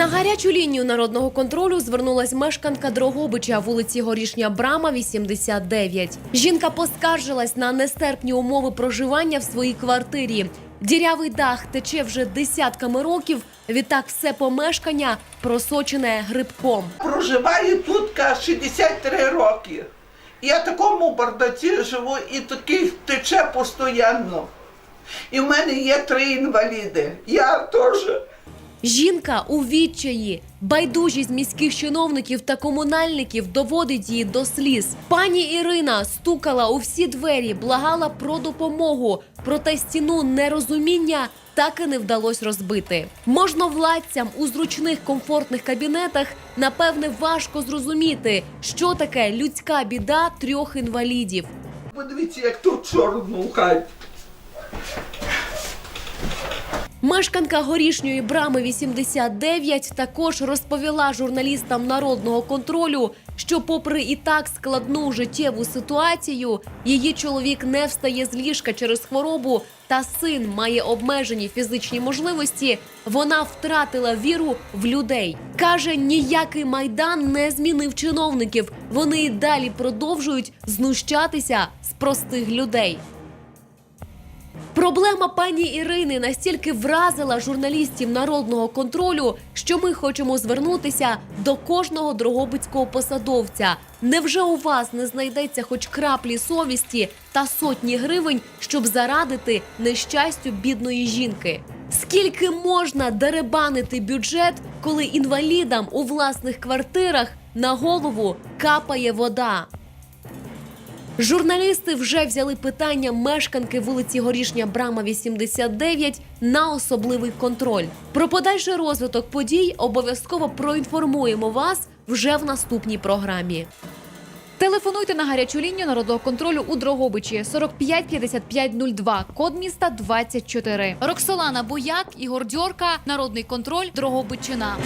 На гарячу лінію народного контролю звернулась мешканка Дрогобича вулиці Горішня Брама, 89. Жінка поскаржилась на нестерпні умови проживання в своїй квартирі. Дірявий дах тече вже десятками років. Відтак все помешкання просочене грибком. Проживаю тут 63 роки. Я в такому бардаці живу і такий тече постійно. І в мене є три інваліди. Я теж. Жінка у відчаї. Байдужість міських чиновників та комунальників доводить її до сліз. Пані Ірина стукала у всі двері, благала про допомогу. Проте стіну нерозуміння так і не вдалося розбити. Можновладцям у зручних комфортних кабінетах напевне важко зрозуміти, що таке людська біда трьох інвалідів. Подивіться, як тут чорно в Мешканка горішньої брами 89 також розповіла журналістам народного контролю, що, попри і так складну життєву ситуацію, її чоловік не встає з ліжка через хворобу, та син має обмежені фізичні можливості. Вона втратила віру в людей. каже, ніякий майдан не змінив чиновників. Вони й далі продовжують знущатися з простих людей. Проблема пані Ірини настільки вразила журналістів народного контролю, що ми хочемо звернутися до кожного дрогобицького посадовця. Невже у вас не знайдеться хоч краплі совісті та сотні гривень, щоб зарадити нещастю бідної жінки? Скільки можна деребанити бюджет, коли інвалідам у власних квартирах на голову капає вода? Журналісти вже взяли питання мешканки вулиці Горішня Брама 89 на особливий контроль. Про подальший розвиток подій обов'язково проінформуємо вас вже в наступній програмі. Телефонуйте на гарячу лінію народного контролю у Дрогобичі 45 55 02, код міста 24. Роксолана Бояк, Ігор Дьорка, Народний контроль, Дрогобичина.